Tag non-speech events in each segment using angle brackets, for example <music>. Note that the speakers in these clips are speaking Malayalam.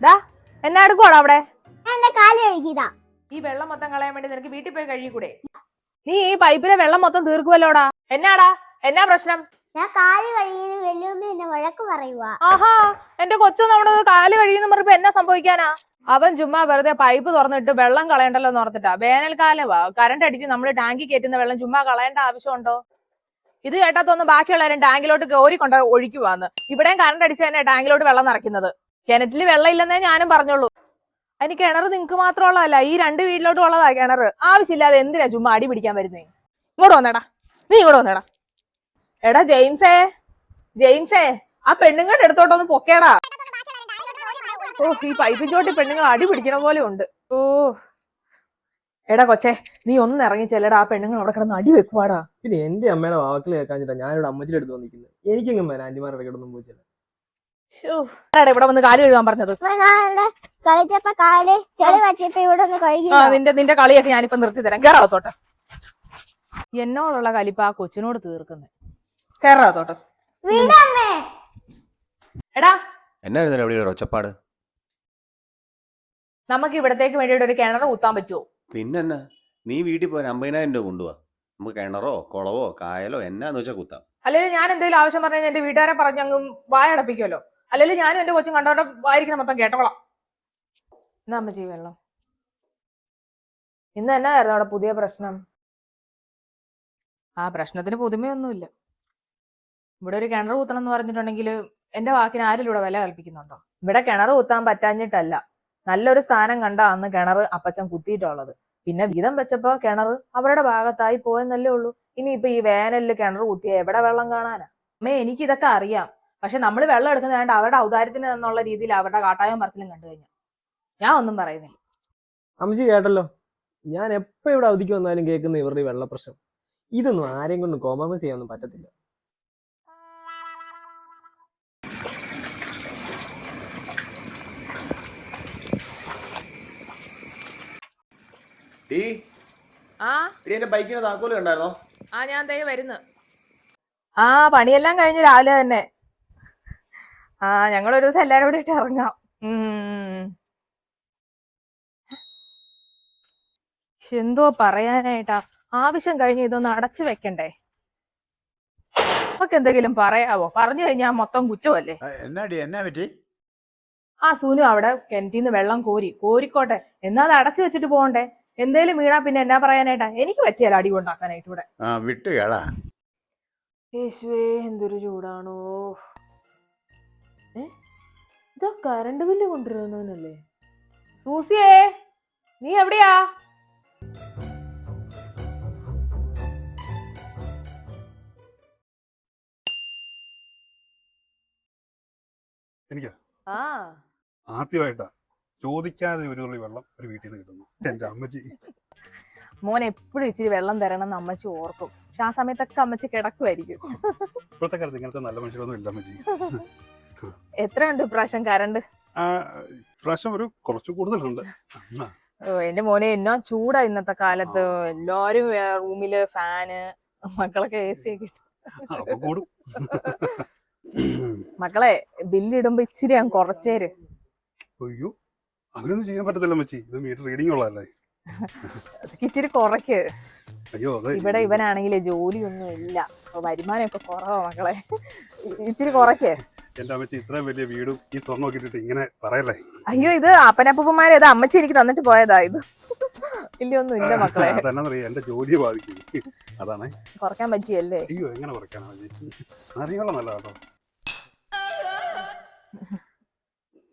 ഡാ എന്നാ എടുക്കുവാടാ അവിടെ? എന്റെ കാൽ കഴുകിയതാ. ഈ വെള്ളം മൊത്തം കളയാൻ വേണ്ടി നിനക്ക് വീട്ടിൽ പോയി കഴുകിക്കൂടെ? നീ ഈ പൈപ്പിലെ വെള്ളം മൊത്തം തീർക്കുവല്ലോടാ? എന്നാടാ? എന്നാ പ്രശ്നം? ഞാൻ കാൽ കഴുകിയത് വെല്ലുമ്മ എന്നെ വഴക്ക് പറയുക ആഹാ എന്റെ കൊച്ചു നമ്മുടെ കാൽ കഴിയുന്ന പറയുമ്പോ എന്നാ സംഭവിക്കാനാ? അവൻ ചുമ്മാ വെറുതെ പൈപ്പ് തുറന്നിട്ട് വെള്ളം കളയണ്ടല്ലോ എന്ന് ഓർത്തിട്ടാ. വേനൽക്കാലവാ കറണ്ട് അടിച്ച് നമ്മൾ ടാങ്കി കയറ്റുന്ന വെള്ളം ചുമ്മാ കളയേണ്ട ആവശ്യമുണ്ടോ? ഇത് കേട്ടാത്തൊന്നും ബാക്കിയുള്ളവരും ടാങ്കിലോട്ട് കോരിക്കൊണ്ട് ഒഴിക്കുവാന്ന്. ഇവിടെയും കറണ്ട് അടിച്ച് തന്നെ ടാങ്കിലോട്ട് വെള്ളം നിറയ്ക്കുന്നത്. കിണറ്റിൽ വെള്ളം ഇല്ലെന്നേ ഞാനും പറഞ്ഞുള്ളൂ അതിന് കിണർ നിങ്ങക്ക് മാത്രമുള്ളതല്ല ഈ രണ്ട് വീട്ടിലോട്ടും ഉള്ളതാ കിണർ ആവശ്യമില്ലാതെ എന്തിനാ ചുമ്മാ അടി പിടിക്കാൻ വരുന്നേ? ഇങ്ങോട്ട് വന്നേടാ. നീ ഇങ്ങോട്ട് വന്നേടാ. എടാ ജെയിംസേ. ജെയിംസേ ആ പെണ്ണുങ്ങളുടെ അടുത്തോട്ടൊന്ന് പൊക്കേടാ. ഓ ഈ പൈപ്പിൻ ചോട്ടി പെണ്ണുങ്ങൾ അടി പിടിക്കണ പോലെ ഉണ്ട്. ഓ. എടാ കൊച്ചേ നീ ഒന്ന് ഇറങ്ങി ചെല്ലടാ. ആ പെണ്ണുങ്ങൾ അവിടെ കിടന്ന് അടി വെക്കുവാടാ. പിന്നെ എന്റെ അമ്മയുടെ വാക്കിൽ ഞാൻ ഞാനിവിടെ അമ്മച്ചിയുടെ അടുത്ത് വന്നിരിക്കുന്നത്. എനിക്കെങ്ങും വരാം ആന്റിമാരുടെ കിടന്നും പോയി ശ്ശോ. ഇവിടെ വന്ന് കാൽ കഴുകാൻ പറഞ്ഞത്? ഞാനുടെ കളിച്ചപ്പോ കാൽ ചെളി പറ്റിയപ്പോ ഇവിടെ ഒന്ന് ആ കഴുകി നിന്റെ നിന്റെ കളിയൊക്കെ ഞാനിപ്പോ നിർത്തി തരാം. കേറാത്തോട്ടെ എന്നോടുള്ള കലിപ്പ ആ കൊച്ചിനോട് തീർക്കുന്നത് കേരളത്തോട്ട് എടാ. എന്നായിരുന്നു അവിടെ ഒരു ഒച്ചപ്പാട്? നമുക്ക് ഇവിടത്തേക്ക് വേണ്ടിയിട്ട് ഒരു കിണർ കുത്താൻ പറ്റുമോ പിന്നെ നീ വീട്ടിൽ പോയാൽ അമ്പതിനായിരം രൂപ കൊണ്ടുപോവാ നമുക്ക് കിണറോ കുളവോ കായലോ എന്നാന്ന് വെച്ചാൽ കുത്താം. അല്ലെങ്കിൽ ഞാൻ എന്തെങ്കിലും ആവശ്യം പറഞ്ഞാൽ എന്റെ വീട്ടുകാരെ പറഞ്ഞ് അങ്ങ് വായടപ്പിക്കുമല്ലോ അല്ലെങ്കിൽ ഞാനും എന്റെ കൊച്ചും കണ്ടോണ്ട് ആയിരിക്കണം മൊത്തം കേട്ടോളാം. എന്നാ അമ്മച്ചി വെള്ളം? ഇന്ന് എന്നായിരുന്നു അവിടെ പുതിയ പ്രശ്നം? ആ പ്രശ്നത്തിന് പുതുമയൊന്നുമില്ല. ഇവിടെ ഒരു കിണർ കുത്തണം എന്ന് പറഞ്ഞിട്ടുണ്ടെങ്കിൽ എന്റെ വാക്കിന് ആരും ഇവിടെ വില കൽപ്പിക്കുന്നുണ്ടോ? ഇവിടെ കിണർ കുത്താൻ പറ്റാഞ്ഞിട്ടല്ല. നല്ലൊരു സ്ഥാനം കണ്ട അന്ന് കിണർ അപ്പച്ചൻ കുത്തിയിട്ടുള്ളത്. പിന്നെ വീതം വെച്ചപ്പോ കിണർ അവരുടെ ഭാഗത്തായി പോയെന്നല്ലേ ഉള്ളൂ. ഇനിയിപ്പോ ഈ വേനലിൽ കിണർ കുത്തിയ എവിടെ വെള്ളം കാണാനാ? അമ്മേ എനിക്ക് ഇതൊക്കെ അറിയാം. പക്ഷെ നമ്മൾ വെള്ളം എടുക്കുന്നത് വേണ്ട അവരുടെ ഔദാര്യത്തിന് എന്നുള്ള രീതിയിൽ അവരുടെ കാട്ടായം പറച്ചിലും കണ്ടു കഴിഞ്ഞു. ഞാൻ ഒന്നും പറയുന്നില്ല. അമ്മച്ചി കേട്ടല്ലോ. ഞാൻ എപ്പോ ഇവിടെ അവധിക്ക് വന്നാലും കേൾക്കുന്ന ഇവരുടെ ഈ വെള്ള പ്രശ്നം ഇതൊന്നും ആരെയും കൊണ്ട് കോംപ്രമൈസ് ചെയ്യാനൊന്നും പറ്റത്തില്ല. ആ? ടീ എന്റെ ബൈക്കിന് താക്കോൽ കണ്ടായിരുന്നോ? ആ ഞാൻ ദേ വരുന്നു. ആ പണിയെല്ലാം കഴിഞ്ഞ് രാവിലെ തന്നെ. ആ ഞങ്ങൾ ഒരു ദിവസം എല്ലാരും കൂടെ ഇട്ട് ഇറങ്ങാം എന്തോ പറയാനായിട്ടാ. ആവശ്യം കഴിഞ്ഞ് ഇതൊന്ന് അടച്ചു വെക്കണ്ടേ? നമുക്ക് എന്തെങ്കിലും പറയാവോ? പറഞ്ഞു കഴിഞ്ഞാ മൊത്തം കുറ്റമല്ലേ? എന്നാടി? എന്നാ പറ്റി? ആ സൂനു അവിടെ കിണറ്റിന്ന് വെള്ളം കോരി കോരിക്കോട്ടെ. എന്നാ അത് അടച്ചു വെച്ചിട്ട് പോകണ്ടേ? എന്തേലും വീണാ പിന്നെ എന്നാ പറയാനായിട്ടാ? എനിക്ക് പറ്റിയാലോ അടി കൊണ്ടാക്കാനായിട്ട് ഇവിടെ. വിട്ട് കേളാ. യേശുവേ എന്തൊരു ചൂടാണോ. ഇതാ കറണ്ട് ബില്ല് കൊണ്ടുവരുന്നവനല്ലേ? സൂസിയേ നീ എവിടെയാ? എനിക്കാ? ആ. ആദ്യമായിട്ടാ ചോദിക്കാതെ ഒരു തുള്ളി വെള്ളം ഒരു വീട്ടിൽ നിന്ന് കിട്ടുന്നു. എന്റെ അമ്മച്ചി. മോൻ എപ്പോഴും ഇച്ചിരി വെള്ളം തരണം എന്ന് അമ്മച്ചി ഓർക്കും. പക്ഷെ ആ സമയത്തൊക്കെ അമ്മച്ചി കിടക്കുമായിരിക്കും ഇപ്പോഴത്തെ കാലത്ത് ഇങ്ങനത്തെ നല്ല മനുഷ്യരൊന്നും ഇല്ല അമ്മച്ചി. എത്രയുണ്ട് ഇപ്രാവശ്യം കറണ്ട്? ആ പ്രാവശ്യം ഒരു കുറച്ച് കൂടുതലുണ്ട്. എന്റെ മോനെ എന്നാ ചൂടാ ഇന്നത്തെ കാലത്ത്. എല്ലാരും റൂമിൽ ഫാന് മക്കളൊക്കെ എ സി ഒക്കെ. മക്കളെ ബില്ലിടുമ്പോ ഇച്ചിരി ഞാൻ കുറച്ചേര്. അയ്യോ അങ്ങനെയൊന്നും ചെയ്യാൻ പറ്റത്തില്ല മച്ചി. ഇത് മീറ്റർ റീഡിംഗ് ഉള്ളതല്ലേ? ഇച്ചിരി കുറയ്ക്ക്. അയ്യോ ഇവിടെ ഇവനാണെങ്കിലേ ജോലിയൊന്നും ഇല്ല വരുമാനമൊക്കെ കുറവാ മക്കളെ. ഇച്ചിരി കുറയ്ക്ക്. എന്റെ അമ്മച്ചി ഇത്രയും വലിയ വീടും ഈ സ്വർണം ഒക്കെ ഇട്ടിട്ട് ഇങ്ങനെ പറയല്ലേ? അയ്യോ ഇത് അപ്പനപ്പൂപ്പന്മാരെ ഇത് അമ്മച്ചി എനിക്ക് തന്നിട്ട് പോയതാ ഇത്. ഇല്ലൊന്നും ഇല്ല മക്കളെ. <laughs> അതെന്നറിയാം എന്റെ ജോലിയെ ബാധിക്കും. അതാണ്. കുറയ്ക്കാൻ പറ്റിയല്ലേ? അയ്യോ എങ്ങനെ കുറയ്ക്കാനാ അമ്മച്ചി അറിയാനുള്ള നല്ല കേട്ടോ.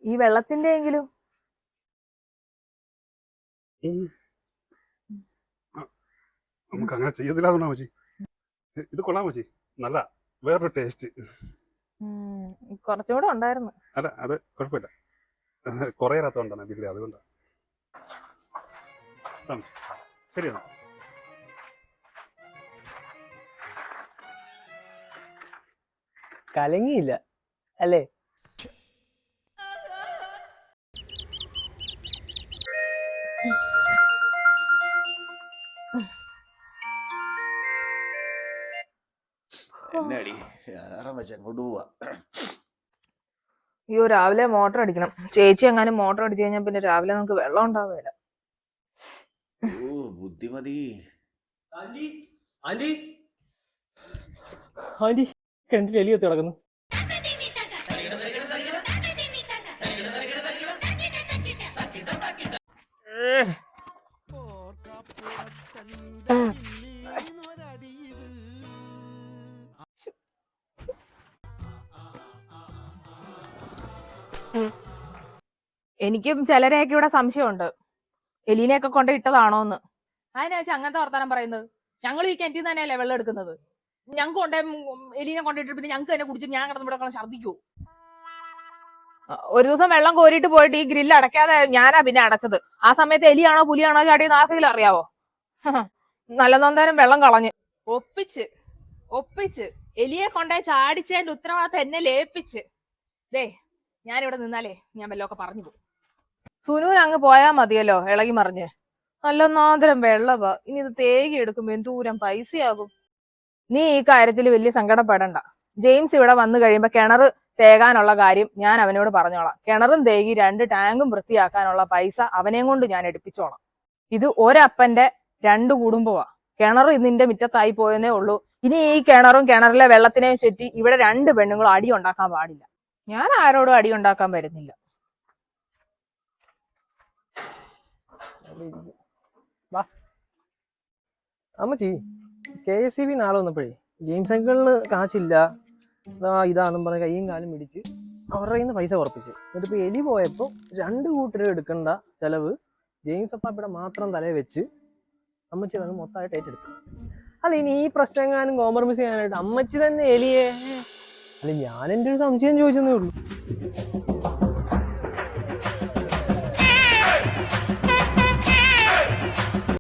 ഈ വെള്ളത്തിന്റെ എങ്കിലും. നമുക്ക് അങ്ങനെ മച്ചി ഇത് കൊള്ളാം മച്ചി നല്ല വേറൊരു ടേസ്റ്റ് കുറച്ചും കൂടെ ഉണ്ടായിരുന്നു. അല്ല അത് കുഴപ്പമില്ല. കുറേ രാത്തോണ്ടാണ് ബില്ല് അതുകൊണ്ടാണ്. ശരിയാണ് കലങ്ങിയില്ല അല്ലേ? എന്നാടി? ഞായറാൻ വെച്ച് അങ്ങോട്ട് പോവാ. അയ്യോ രാവിലെ മോട്ടർ അടിക്കണം. ചേച്ചി എങ്ങാനും മോട്ടർ അടിച്ചു കഴിഞ്ഞാൽ പിന്നെ രാവിലെ നമുക്ക് വെള്ളം ഉണ്ടാവില്ല. ഓ ബുദ്ധിമതി. Aunty aunty. ആന്റി കിണറ്റിൽ എലി കത്തി കിടക്കുന്നു? എനിക്കും ചിലരെയൊക്കെ ഇവിടെ സംശയമുണ്ട്. എലീനെയൊക്കെ കൊണ്ട് ഇട്ടതാണോന്ന്. അതിനാ വെച്ചാൽ അങ്ങനത്തെ വർത്തമാനം പറയുന്നത്? ഞങ്ങൾ ഈ കിണറ്റിൽ തന്നെയല്ലേ വെള്ളം എടുക്കുന്നത്? ഞങ്ങൾക്ക് കൊണ്ടേ എലീനെ കൊണ്ടിട്ട് പിന്നെ ഞങ്ങൾക്ക് തന്നെ കുടിച്ചിട്ട് ഞാൻ കിടന്ന് ഇവിടെ കിടന്ന് ഛർദ്ദിക്കൂ ഒരു ദിവസം വെള്ളം കോരിയിട്ട് പോയിട്ട് ഈ ഗ്രില്ല് അടയ്ക്കാതെ ഞാനാ പിന്നെ അടച്ചത്. ആ സമയത്ത് എലിയാണോ പുലിയാണോ ചാടിയെന്ന് ആർക്കെങ്കിലും അറിയാവോ? <laughs> നല്ല നന്ദാരം വെള്ളം കളഞ്ഞ്. ഒപ്പിച്ച് ഒപ്പിച്ച്. എലിയെ കൊണ്ടേ ചാടിച്ചതിന്റെ ഉത്തരവാദിത്തം എന്നെ ലേപ്പിച്ച് ദേ ഞാനിവിടെ നിന്നാലേ ഞാൻ വല്ലതൊക്കെ പറഞ്ഞു പോകും സുനുവിന് അങ്ങ് പോയാ മതിയല്ലോ ഇളകി മറിഞ്ഞ്. നല്ല നാന്തരം വെള്ളവാ. ഇനി ഇത് തേകി എടുക്കുമ്പോ എന്തൂരം പൈസയാകും? നീ ഈ കാര്യത്തിൽ വലിയ സങ്കടപ്പെടണ്ട. ജെയിംസ് ഇവിടെ വന്നു കഴിയുമ്പോ കിണർ തേകാനുള്ള കാര്യം ഞാൻ അവനോട് പറഞ്ഞോളാം. കിണറും തേകി രണ്ട് ടാങ്കും വൃത്തിയാക്കാനുള്ള പൈസ അവനെയും കൊണ്ട് ഞാൻ എടുപ്പിച്ചോളാം. ഇത് ഒരപ്പന്റെ രണ്ട് കുടുംബമാ കിണർ ഇതിന്റെ മുറ്റത്തായി പോയെന്നേ ഉള്ളൂ. ഇനി ഈ കിണറും കിണറിലെ വെള്ളത്തിനെയും ചുറ്റി ഇവിടെ രണ്ട് പെണ്ണുങ്ങളും അടി ഉണ്ടാക്കാൻ പാടില്ല. ഞാൻ ആരോടും അടി ഉണ്ടാക്കാൻ വരുന്നില്ല. വാ. അമ്മച്ചി കെ എസ് സി ബി നാളെ വന്നപ്പോഴേ ജെയിംസ് അങ്കിളിന് കാശില്ല. ഇതാ പറഞ്ഞ കൈയും കാലും പിടിച്ച് അവരുടെ കയ്യിൽ നിന്ന് പൈസ ഉറപ്പിച്ച്. എന്നിട്ട് ഇപ്പൊ എലി പോയപ്പോ രണ്ട് കൂട്ടരും എടുക്കണ്ട ചെലവ് ജെയിംസ് അപ്പാപ്പയുടെ മാത്രം തലയിൽ വെച്ച് അമ്മച്ചി അത് മൊത്തമായിട്ട് ഏറ്റെടുത്തു. അല്ല ഇനി ഈ പ്രശ്നം പ്രശ്നങ്ങാനും കോംപ്രമൈസ് ചെയ്യാനായിട്ട് അമ്മച്ചി തന്നെ എലിയെ? അല്ല ഞാൻ എന്റെ ഒരു സംശയം ചോദിച്ചെന്നേ ഉള്ളൂ.